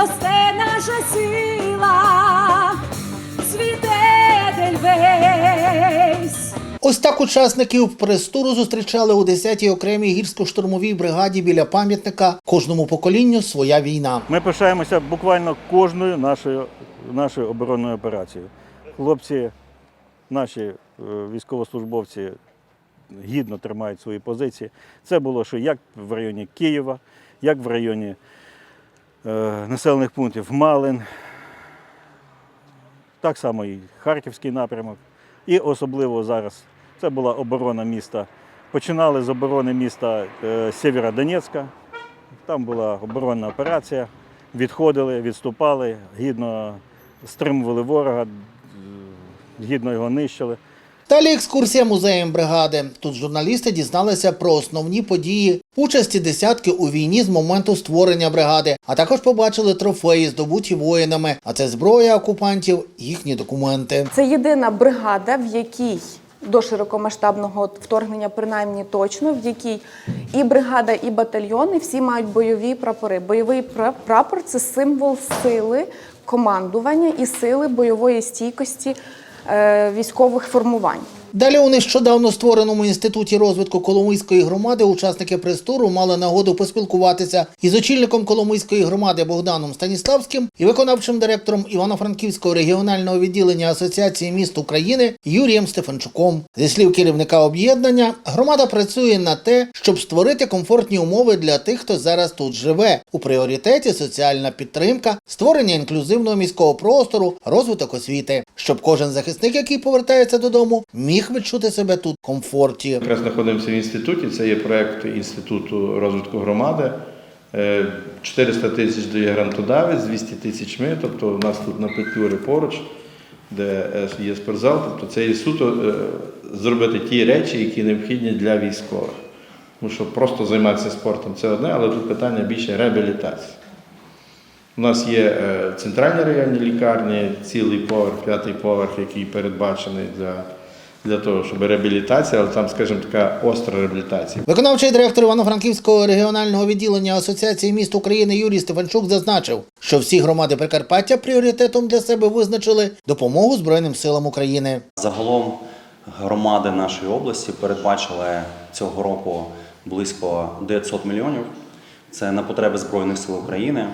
росте наша сила, цвіте день весь. Ось так учасників прес-туру зустрічали у 10-й окремій гірсько-штурмовій бригаді біля пам'ятника кожному поколінню своя війна. Ми пишаємося буквально кожною нашою, нашою оборонною операцією. Хлопці, наші е, військовослужбовці гідно тримають свої позиції. Це було що як в районі Києва, як в районі населених пунктів Малин, так само і Харківський напрямок. І особливо зараз це була оборона міста. Починали з оборони міста е, Сєвєродонецька. Там була оборонна операція. Відходили, відступали, гідно стримували ворога, е, гідно його нищили. Далі екскурсія музеєм бригади. Тут журналісти дізналися про основні події участі десятки у війні з моменту створення бригади, а також побачили трофеї, здобуті воїнами. А це зброя окупантів, їхні документи. Це єдина бригада, в якій до широкомасштабного вторгнення, принаймні точно, в якій і бригада, і батальйони всі мають бойові прапори. Бойовий пра- прапор це символ сили командування і сили бойової стійкості військових формувань. Далі у нещодавно створеному інституті розвитку Коломийської громади учасники прес-туру мали нагоду поспілкуватися із очільником Коломийської громади Богданом Станіславським і виконавчим директором Івано-Франківського регіонального відділення Асоціації міст України Юрієм Стефанчуком. Зі слів керівника об'єднання, громада працює на те, щоб створити комфортні умови для тих, хто зараз тут живе. У пріоритеті соціальна підтримка, створення інклюзивного міського простору, розвиток освіти, щоб кожен захисник, який повертається додому, міг відчути себе тут в комфорті. Якраз знаходимося в інституті. Це є проект інституту розвитку громади. Е, 400 тисяч дає грантодавець, 200 тисяч ми. Тобто у нас тут на Петлюрі поруч, де е, є спортзал. Тобто це є суто е, зробити ті речі, які необхідні для військових. Тому що просто займатися спортом це одне, але тут питання більше реабілітації. У нас є е, центральні районні лікарні, цілий поверх, п'ятий поверх, який передбачений для, для того, щоб реабілітація, але там, скажімо, така остра реабілітація. Виконавчий директор Івано-Франківського регіонального відділення Асоціації міст України Юрій Стефанчук зазначив, що всі громади Прикарпаття пріоритетом для себе визначили допомогу Збройним силам України. Загалом громади нашої області передбачили цього року близько 900 мільйонів. Це на потреби Збройних сил України,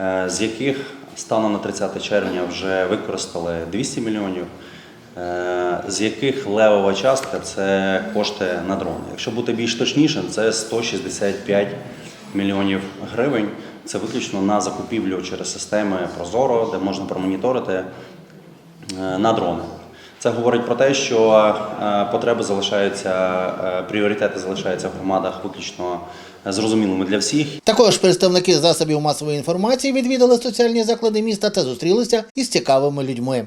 е, з яких станом на 30 червня вже використали 200 мільйонів, з яких левова частка це кошти на дрони. Якщо бути більш точнішим, це 165 мільйонів гривень. Це виключно на закупівлю через системи Прозоро, де можна промоніторити е, на дрони. Це говорить про те, що е, потреби залишаються, е, пріоритети залишаються в громадах виключно зрозумілими для всіх. Також представники засобів масової інформації відвідали соціальні заклади міста та зустрілися із цікавими людьми.